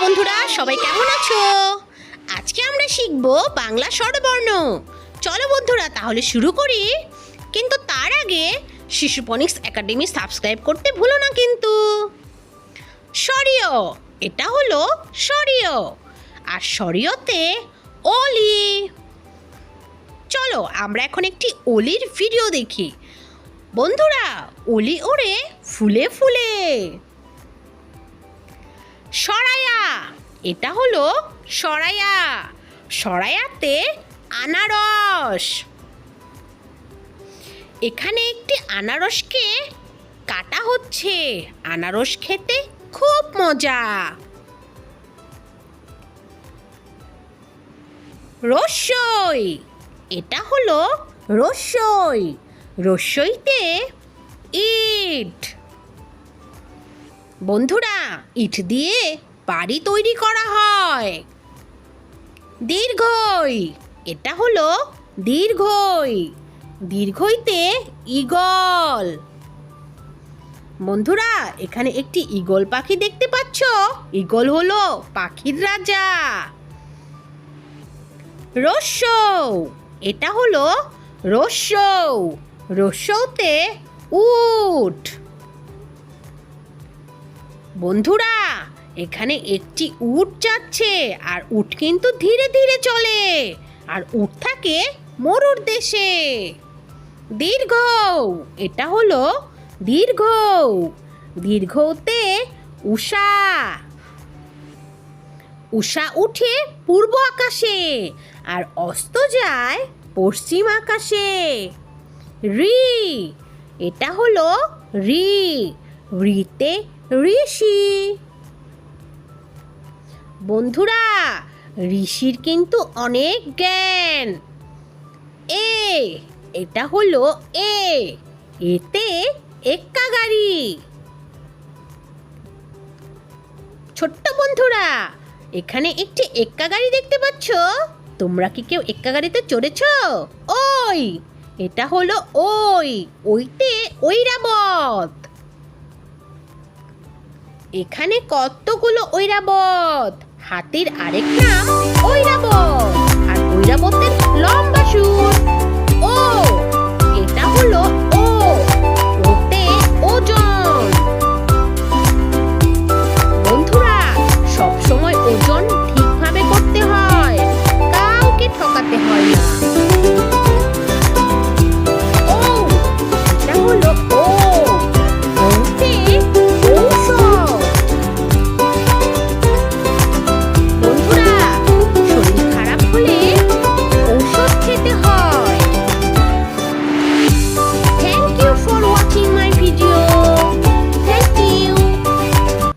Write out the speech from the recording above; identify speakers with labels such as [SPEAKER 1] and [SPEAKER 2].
[SPEAKER 1] বন্ধুরা, সবাই কেমন আছো? আজকে আমরা শিখব বাংলা স্বরবর্ণ। চলো বন্ধুরা, তাহলে শুরু করি। কিন্তু তার আগে শিশুপনিক্স একাডেমি সাবস্ক্রাইব করতে ভুলো না কিন্তু। সরিয় এটা হলো সরিয় আর সরিয়তে অলি। চলো, আমরা এখন একটি অলির ভিডিও দেখি। বন্ধুরা, অলি ওড়ে ফুলে ফুলে। এটা হলো সরায়া সরায়াতে আনারস। এখানে একটি আনারসকে কাটা হচ্ছে। আনারস খেতে খুব মজা। রসই। এটা হলো রসই। রসইতে ইট। বন্ধুরা, ইট দিয়ে বাড়ি তৈরি করা হয়। দীর্ঘই, এটা হলো দীর্ঘই। দীর্ঘইতে ঈগল। বন্ধুরা, এখানে একটি ঈগল পাখি দেখতে পাচ্ছ? ঈগল হলো পাখির রাজা। রস্যৌ এটা হলো রস্যৌ রস্যৌতে উট। বন্ধুরা এখানে একটি উট যাচ্ছে, আর উট কিন্তু ধীরে ধীরে চলে, আর উট থাকে মরুর দেশে। দীর্ঘ, এটা হলো দীর্ঘ, দীর্ঘতে উষা। উষা উঠে পূর্ব আকাশে, আর অস্ত যায় পশ্চিম আকাশে। রি, এটা হলো রি, রিতে ঋষি। বন্ধুরা, ঋষির কিন্তু অনেক জ্ঞান। এ, এটা হলো এ, এতে এক্কা গাড়ি। ছোট্ট বন্ধুরা, এখানে একটি এক্কা গাড়ি দেখতে পাচ্ছ? তোমরা কি কেউ এক্কা গাড়িতে চড়েছ? ওই, এটা হলো ওই, ওইতে ঐরাবত। এখানে কতগুলো ঐরাবত? হাতির আরেক নাম ঐরাবত। আর ঐরাবতের লম্বা সুর।